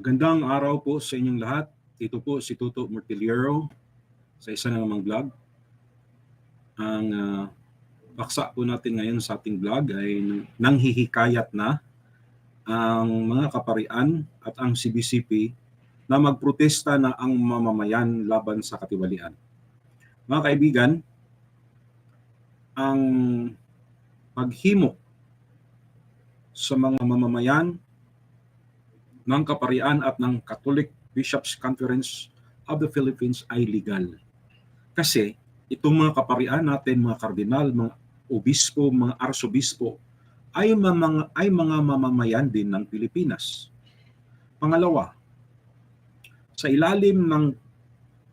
Magandang araw po sa inyong lahat. Ito po si Tuto Mortiliero sa isa na namang vlog. Ang uh, paksa po natin ngayon sa ating vlog ay nanghihikayat na ang mga kaparian at ang CBCP na magprotesta na ang mamamayan laban sa katiwalian. Mga kaibigan, ang paghimo sa mga mamamayan ng Kaparian at ng Catholic Bishops Conference of the Philippines ay legal. Kasi itong mga kaparian natin, mga kardinal, mga obispo, mga arsobispo, ay mga, ay mga mamamayan din ng Pilipinas. Pangalawa, sa ilalim ng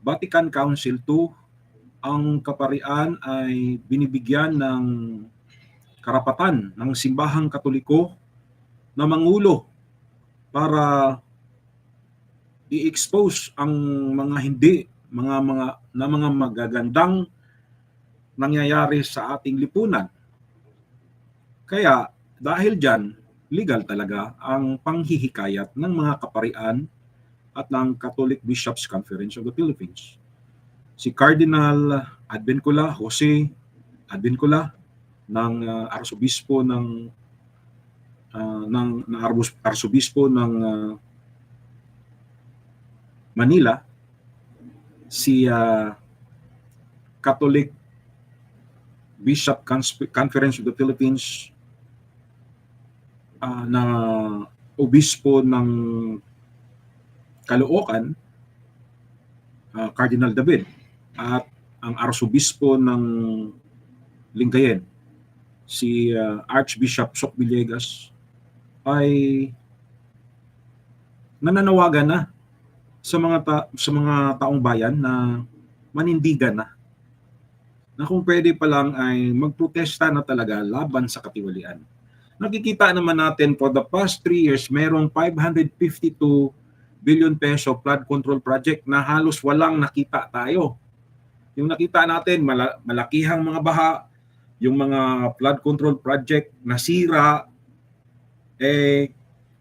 Vatican Council II, ang kaparian ay binibigyan ng karapatan ng simbahang katoliko na mangulo para i-expose ang mga hindi mga mga na mga magagandang nangyayari sa ating lipunan. Kaya dahil diyan legal talaga ang panghihikayat ng mga kaparian at ng Catholic Bishops Conference of the Philippines. Si Cardinal Advincula, Jose Advincula ng uh, Arsobispo ng uh, ng, ng arsobispo ng uh, Manila si uh, Catholic Bishop Conference of the Philippines uh, na obispo ng Caloocan uh, Cardinal David at ang arsobispo ng Lingayen si uh, Archbishop Sok Villegas ay nananawagan na sa mga ta- sa mga taong bayan na manindigan na na kung pwede pa lang ay magprotesta na talaga laban sa katiwalian. Nakikita naman natin for the past 3 years, merong 552 billion peso flood control project na halos walang nakita tayo. Yung nakita natin, mala- malakihang mga baha, yung mga flood control project nasira, eh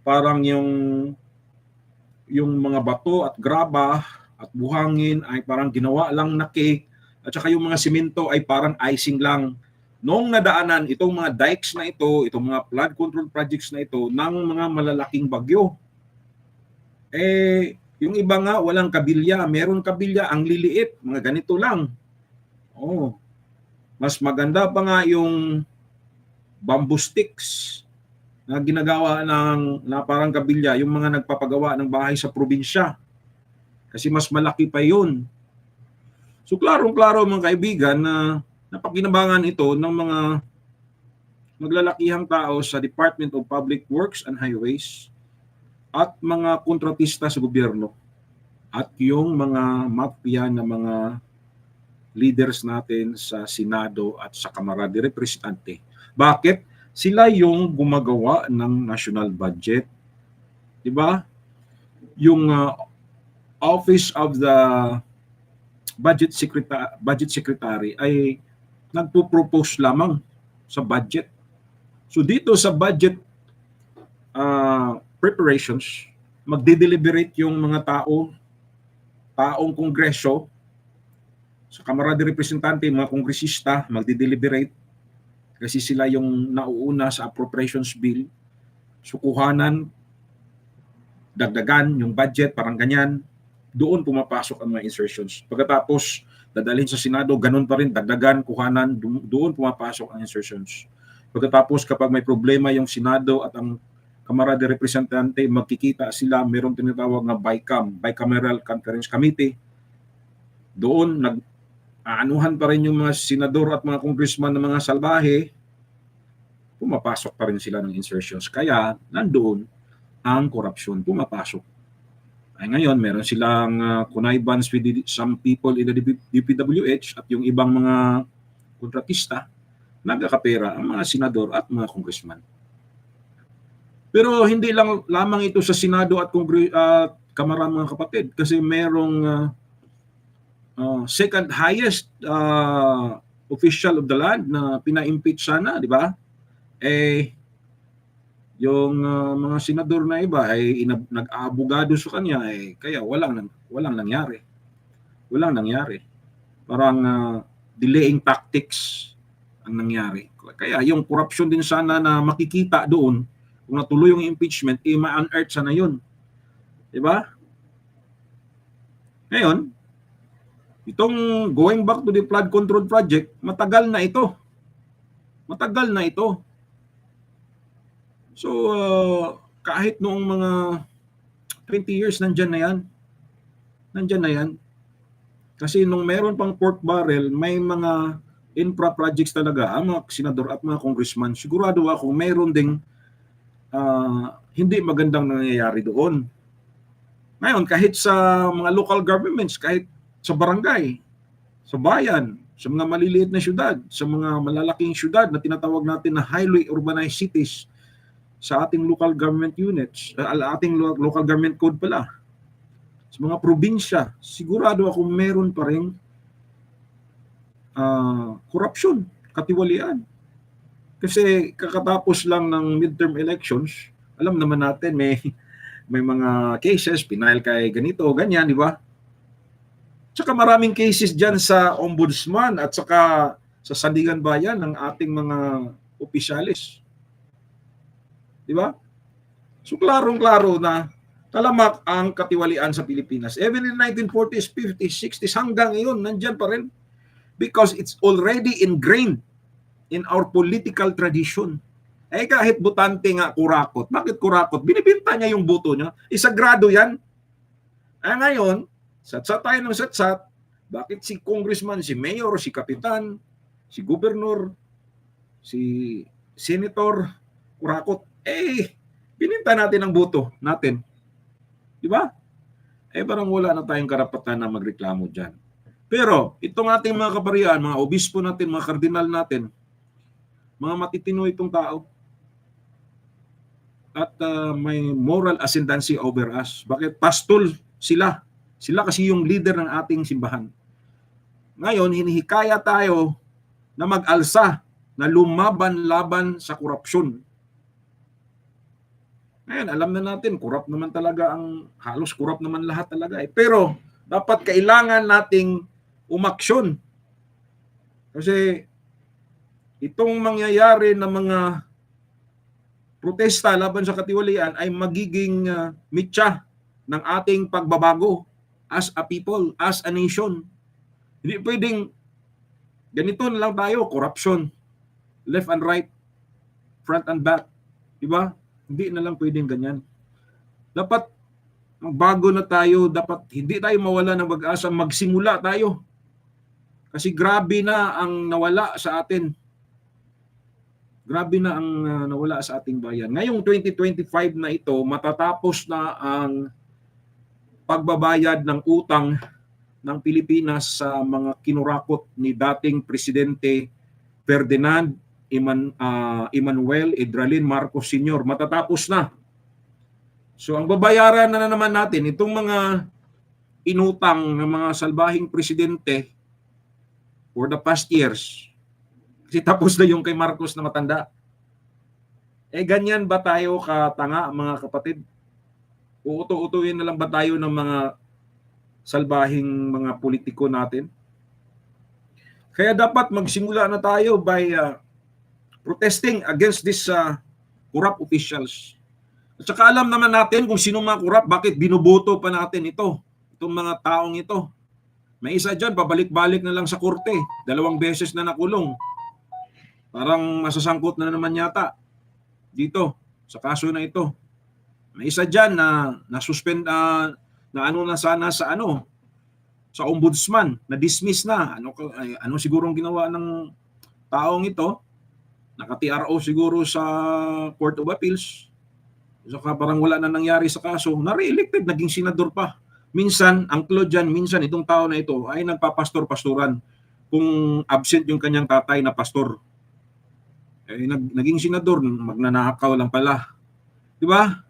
parang yung yung mga bato at graba at buhangin ay parang ginawa lang na cake at saka yung mga simento ay parang icing lang. Noong nadaanan itong mga dikes na ito, itong mga flood control projects na ito ng mga malalaking bagyo. Eh yung iba nga walang kabilya, meron kabilya ang liliit, mga ganito lang. Oh. Mas maganda pa nga yung bamboo sticks na ginagawa ng na parang kabilya yung mga nagpapagawa ng bahay sa probinsya. Kasi mas malaki pa yun. So klarong-klaro mga kaibigan na napakinabangan ito ng mga maglalakihang tao sa Department of Public Works and Highways at mga kontratista sa gobyerno at yung mga mafia na mga leaders natin sa Senado at sa Kamara de Representante. Bakit? Sila yung gumagawa ng national budget. 'Di ba? Yung uh, Office of the Budget Secretary Budget Secretary ay nagpo-propose lamang sa budget. So dito sa budget uh, preparations, magde-deliberate yung mga tao, taong kongreso, sa Kamara de Representante, mga kongresista, magde-deliberate kasi sila yung nauuna sa appropriations bill. Sukuhanan, dagdagan yung budget, parang ganyan. Doon pumapasok ang mga insertions. Pagkatapos, dadalhin sa Senado, ganun pa rin, dagdagan, kuhanan, doon pumapasok ang insertions. Pagkatapos, kapag may problema yung Senado at ang Kamara de Representante, magkikita sila, mayroong tinatawag na BICAM, Bicameral Conference Committee. Doon, nag, aanuhan pa rin yung mga senador at mga congressman ng mga salbahe, pumapasok pa rin sila ng insertions. Kaya nandoon ang korupsyon, pumapasok. Ay ngayon, meron silang uh, connivance with some people in the DPWH at yung ibang mga kontratista, nagkakapera ang mga senador at mga congressman. Pero hindi lang lamang ito sa Senado at Kongre- uh, Kamara mga kapatid kasi merong uh, uh, second highest uh, official of the land na pina-impeach sana, di ba? Eh, yung ah, mga senador na iba ay inab- nag-aabogado sa kanya eh kaya walang walang nangyari. Walang nangyari. Parang ah, delaying tactics ang nangyari. Kaya yung corruption din sana na makikita doon kung natuloy yung impeachment, eh ma-unearth sana yun. Di ba? Ngayon, itong going back to the flood control project, matagal na ito. Matagal na ito. So, uh, kahit noong mga 20 years, nandyan na yan. Nandyan na yan. Kasi nung meron pang pork barrel, may mga infra projects talaga ang mga senador at mga congressman. Sigurado ako meron ding ah, hindi magandang nangyayari doon. Ngayon, kahit sa mga local governments, kahit sa barangay, sa bayan, sa mga maliliit na syudad, sa mga malalaking syudad na tinatawag natin na highly urbanized cities, sa ating local government units, uh, ating lo- local government code pala, sa mga probinsya, sigurado ako meron pa rin ah, corruption, katiwalian. Kasi kakatapos lang ng midterm elections, alam naman natin may may mga cases, pinail kay ganito, ganyan, di ba? Tsaka maraming cases dyan sa ombudsman at saka sa Sandigan Bayan ng ating mga opisyalis. Di ba? So klarong-klaro na talamak ang katiwalian sa Pilipinas. Even in 1940s, 50s, 60s, hanggang ngayon, nandyan pa rin. Because it's already ingrained in our political tradition. Eh kahit butante nga kurakot. Bakit kurakot? Binibinta niya yung boto niya. Isagrado yan. Eh ngayon, satsat tayo ng satsat. Bakit si congressman, si mayor, si kapitan, si gobernur, si senator, kurakot, eh, bininta natin ang boto natin. Di ba? Eh, parang wala na tayong karapatan na magreklamo dyan. Pero, itong ating mga kaparian, mga obispo natin, mga kardinal natin, mga matitino itong tao, at ah, may moral ascendancy over us. Bakit? Pastol sila. Sila kasi yung leader ng ating simbahan. Ngayon, hinihikaya tayo na mag-alsa, na lumaban-laban sa korupsyon. Ngayon, alam na natin, corrupt naman talaga ang, halos corrupt naman lahat talaga eh. Pero, dapat kailangan nating umaksyon. Kasi, itong mangyayari na mga protesta laban sa katiwalian ay magiging uh, mitya ng ating pagbabago as a people, as a nation. Hindi pwedeng ganito na lang tayo, corruption, left and right, front and back. Di ba? Hindi na lang pwedeng ganyan. Dapat magbago na tayo, dapat hindi tayo mawala ng pag-asa, magsimula tayo. Kasi grabe na ang nawala sa atin. Grabe na ang uh, nawala sa ating bayan. Ngayong 2025 na ito, matatapos na ang pagbabayad ng utang ng Pilipinas sa mga kinurakot ni dating Presidente Ferdinand Eman, uh, Emmanuel Edralin Marcos Sr. Matatapos na. So ang babayaran na, na naman natin, itong mga inutang ng mga salbahing presidente for the past years, kasi tapos na yung kay Marcos na matanda. Eh ganyan ba tayo katanga mga kapatid? Uuto-utuin na lang ba tayo ng mga salbahing mga politiko natin? Kaya dapat magsimula na tayo by uh, protesting against this uh, corrupt officials. At saka alam naman natin kung sino mga corrupt, bakit binuboto pa natin ito, itong mga taong ito. May isa dyan, babalik-balik na lang sa korte. Dalawang beses na nakulong. Parang masasangkot na naman yata dito sa kaso na ito. May isa dyan na na-suspend uh, na ano na sana sa ano sa ombudsman na dismiss na. Ano ano siguro ginawa ng taong ito? naka-TRO siguro sa Court of Appeals. Saka parang wala na nangyari sa kaso. Na-reelected naging senador pa. Minsan ang clue dyan minsan itong tao na ito ay nagpapastor-pastoran kung absent yung kanyang tatay na pastor. Eh, nag, naging senador magnanakaw lang pala. Di ba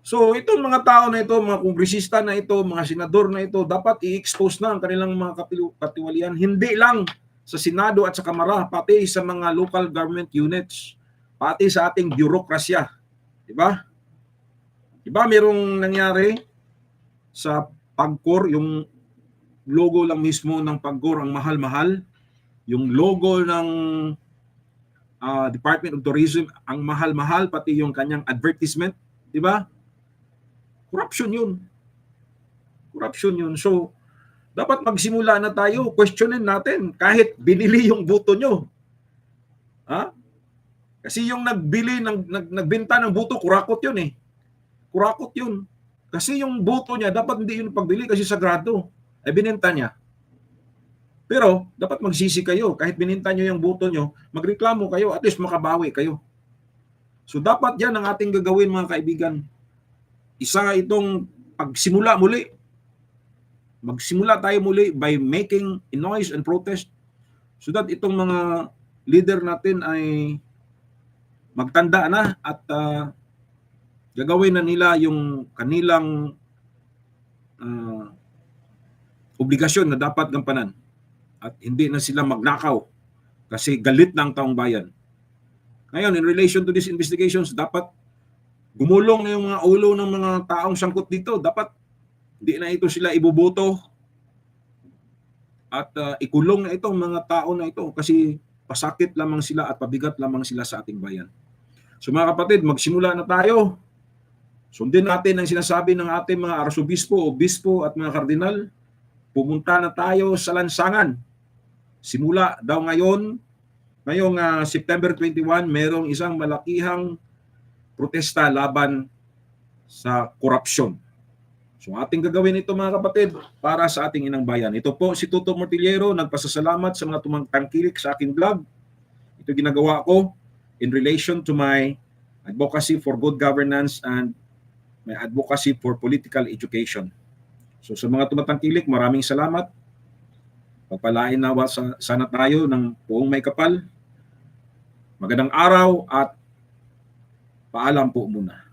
So itong mga tao na ito, mga kongresista na ito, mga senador na ito, dapat i-expose na ang kanilang mga katiwalian. Hindi lang sa Senado at sa Kamara, pati sa mga local government units, pati sa ating bureaukrasya. Di ba? Di ba merong nangyari sa Pagcor, yung logo lang mismo ng Pagcor ang mahal-mahal. Yung logo ng ah, Department of Tourism ang mahal-mahal, pati yung kanyang advertisement. Di ba? Corruption yun. Corruption yun. So, dapat magsimula na tayo, questionin natin kahit binili yung buto nyo. Ha? Kasi yung nagbili, ng, nag, nagbenta ng buto, kurakot yun eh. Kurakot yun. Kasi yung buto niya, dapat hindi yun pagbili kasi sagrado. Eh, binenta niya. Pero, dapat magsisi kayo. Kahit bininta nyo yung buto nyo, magreklamo kayo, at least makabawi kayo. So, dapat yan ang ating gagawin mga kaibigan. Isa itong pagsimula muli. Magsimula tayo muli by making a noise and protest so that itong mga leader natin ay magtanda na at ah, gagawin na nila yung kanilang ah, obligasyon na dapat gampanan at hindi na sila magnakaw kasi galit ng taong bayan. Ngayon, in relation to these investigations, dapat gumulong na yung mga ulo ng mga taong sangkot dito. Dapat hindi na ito sila iboboto at ah, ikulong na itong mga tao na ito kasi pasakit lamang sila at pabigat lamang sila sa ating bayan. So mga kapatid, magsimula na tayo. Sundin natin ang sinasabi ng ating mga arsobispo, obispo at mga kardinal. Pumunta na tayo sa lansangan. Simula daw ngayon, ngayong ah, September 21, merong isang malakihang protesta laban sa korupsyon. So ating gagawin ito mga kapatid para sa ating inang bayan. Ito po si Tuto Mortillero, nagpasasalamat sa mga tumangtangkilik sa aking vlog. Ito ginagawa ko in relation to my advocacy for good governance and my advocacy for political education. So sa mga tumatangkilik, maraming salamat. Pagpalain nawa sa, sana tayo ng buong may kapal. Magandang araw at paalam po muna.